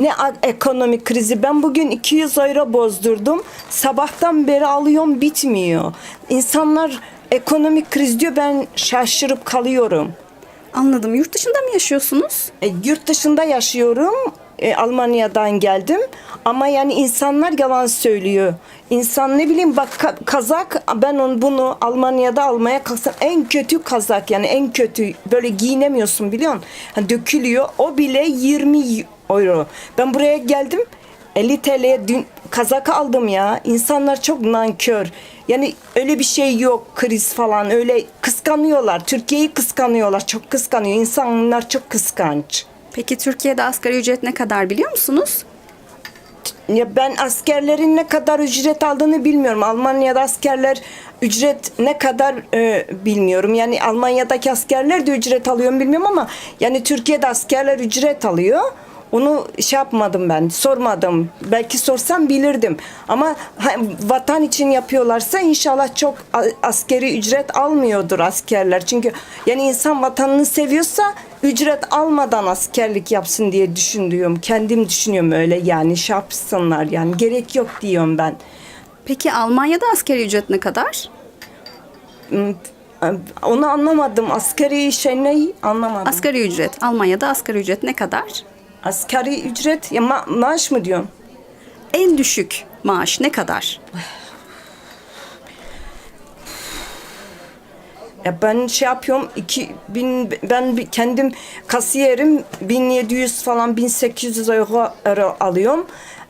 Ne ekonomik krizi. Ben bugün 200 euro bozdurdum. Sabahtan beri alıyorum bitmiyor. İnsanlar ekonomik kriz diyor ben şaşırıp kalıyorum. Anladım. Yurt dışında mı yaşıyorsunuz? E, yurt dışında yaşıyorum. E, Almanya'dan geldim. Ama yani insanlar yalan söylüyor. İnsan ne bileyim bak ka- kazak ben onu bunu Almanya'da almaya kalksam en kötü kazak yani en kötü böyle giyinemiyorsun biliyor musun? Hani dökülüyor. O bile 20 euro. Ben buraya geldim 50 TL'ye dün kazak aldım ya. İnsanlar çok nankör. Yani öyle bir şey yok kriz falan öyle kıskanıyorlar. Türkiye'yi kıskanıyorlar. Çok kıskanıyor. İnsanlar çok kıskanç. Peki Türkiye'de asgari ücret ne kadar biliyor musunuz? Ya ben askerlerin ne kadar ücret aldığını bilmiyorum. Almanya'da askerler ücret ne kadar e, bilmiyorum. Yani Almanya'daki askerler de ücret alıyor bilmiyorum ama yani Türkiye'de askerler ücret alıyor. Onu şey yapmadım ben, sormadım. Belki sorsam bilirdim. Ama vatan için yapıyorlarsa inşallah çok askeri ücret almıyordur askerler. Çünkü yani insan vatanını seviyorsa ücret almadan askerlik yapsın diye düşünüyorum. Kendim düşünüyorum öyle yani şey yapsınlar yani gerek yok diyorum ben. Peki Almanya'da asgari ücret ne kadar? Onu anlamadım. Asgari şey ne anlamadım. Asgari ücret. Almanya'da asgari ücret ne kadar? Asgari ücret ya ma- maaş mı diyorsun? En düşük maaş ne kadar? Ya ben şey yapıyorum 2000 ben bir- kendim kasiyerim 1700 falan 1800 euro, euro alıyorum.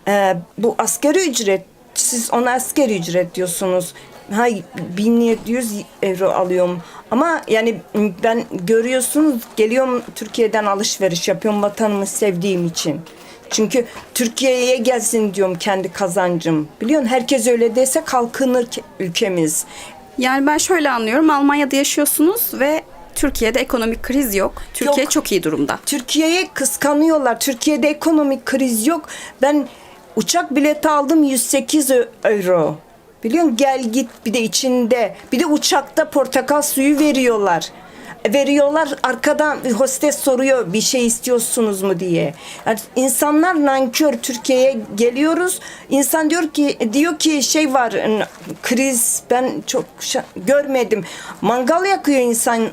Ee, bu asgari ücret siz ona asgari ücret diyorsunuz. Ha 1700 euro alıyorum. Ama yani ben görüyorsunuz geliyorum Türkiye'den alışveriş yapıyorum vatanımı sevdiğim için. Çünkü Türkiye'ye gelsin diyorum kendi kazancım. Biliyorsun herkes öyle dese kalkınır ülkemiz. Yani ben şöyle anlıyorum. Almanya'da yaşıyorsunuz ve Türkiye'de ekonomik kriz yok. Türkiye Yok. çok iyi durumda. Türkiye'ye kıskanıyorlar. Türkiye'de ekonomik kriz yok. Ben uçak bileti aldım 108 ö- euro. Biliyor musun? Gel git bir de içinde. Bir de uçakta portakal suyu veriyorlar. Veriyorlar arkadan hostes soruyor bir şey istiyorsunuz mu diye. Yani insanlar nankör Türkiye'ye geliyoruz. İnsan diyor ki diyor ki şey var kriz ben çok görmedim. Mangal yakıyor insan